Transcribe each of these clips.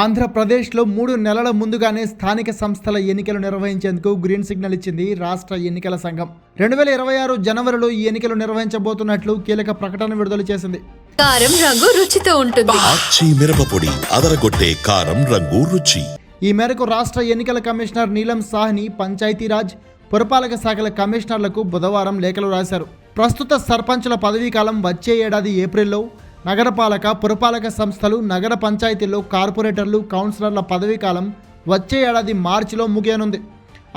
ఆంధ్రప్రదేశ్లో మూడు నెలల ముందుగానే స్థానిక సంస్థల ఎన్నికలు నిర్వహించేందుకు గ్రీన్ సిగ్నల్ ఇచ్చింది రాష్ట్ర ఎన్నికల సంఘం. రెండు వేల ఇరవై ఆరు జనవరిలో ఈ ఎన్నికలు నిర్వహించబోతున్నట్లు కీలక ప్రకటన విడుదల చేసింది. కారం రంగు రుచితో ఉంటుంది. ఆచి మిరపపొడి అదరగొట్టే కారం రంగు రుచి. ఈ మేరకు రాష్ట్ర ఎన్నికల కమిషనర్ నీలం సాహ్ని పంచాయతీరాజ్ పురపాలక శాఖల కమిషనర్లకు బుధవారం లేఖలు రాశారు. ప్రస్తుత సర్పంచుల పదవీకాలం వచ్చే ఏడాది ఏప్రిల్లో నగరపాలక పురపాలక సంస్థలు నగర పంచాయతీల్లో కార్పొరేటర్లు కౌన్సిలర్ల పదవీకాలం వచ్చే ఏడాది మార్చిలో ముగియనుంది.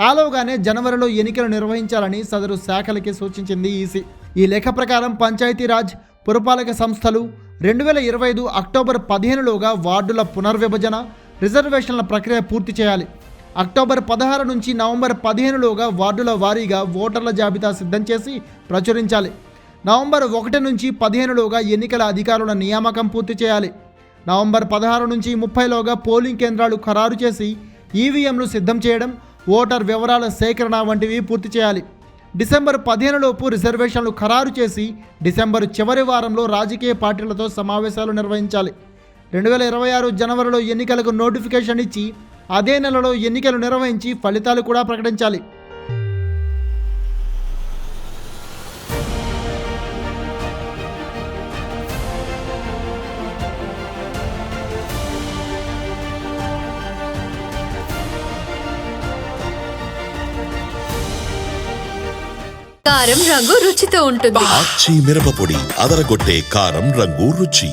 ఆలోగానే జనవరిలో ఎన్నికలు నిర్వహించాలని సదరు శాఖలకి సూచించింది ఈసీ. ఈ లేఖ ప్రకారం పంచాయతీరాజ్ పురపాలక సంస్థలు రెండు వేల ఇరవై ఐదు అక్టోబర్ పదిహేనులోగా వార్డుల పునర్విభజన రిజర్వేషన్ల ప్రక్రియ పూర్తి చేయాలి. అక్టోబర్ పదహారు నుంచి నవంబర్ పదిహేనులోగా వార్డుల వారీగా ఓటర్ల జాబితా సిద్ధం చేసి ప్రచురించాలి. నవంబర్ ఒకటి నుంచి పదిహేనులోగా ఎన్నికల అధికారుల నియామకం పూర్తి చేయాలి. నవంబర్ పదహారు నుంచి ముప్పైలోగా పోలింగ్ కేంద్రాలు ఖరారు చేసి ఈవీఎంలు సిద్ధం చేయడం ఓటర్ వివరాల సేకరణ వంటివి పూర్తి చేయాలి. డిసెంబర్ పదిహేనులోపు రిజర్వేషన్లు ఖరారు చేసి డిసెంబర్ చివరి వారంలో రాజకీయ పార్టీలతో సమావేశాలు నిర్వహించాలి. రెండు వేల ఇరవై ఆరు జనవరిలో ఎన్నికలకు నోటిఫికేషన్ ఇచ్చి అదే నెలలో ఎన్నికలు నిర్వహించి ఫలితాలు కూడా ప్రకటించాలి. కారం రంగు రుచితో ఉంటుంది. ஆச்சி మిరపపొడి అదరగొట్టే కారం రంగు రుచి.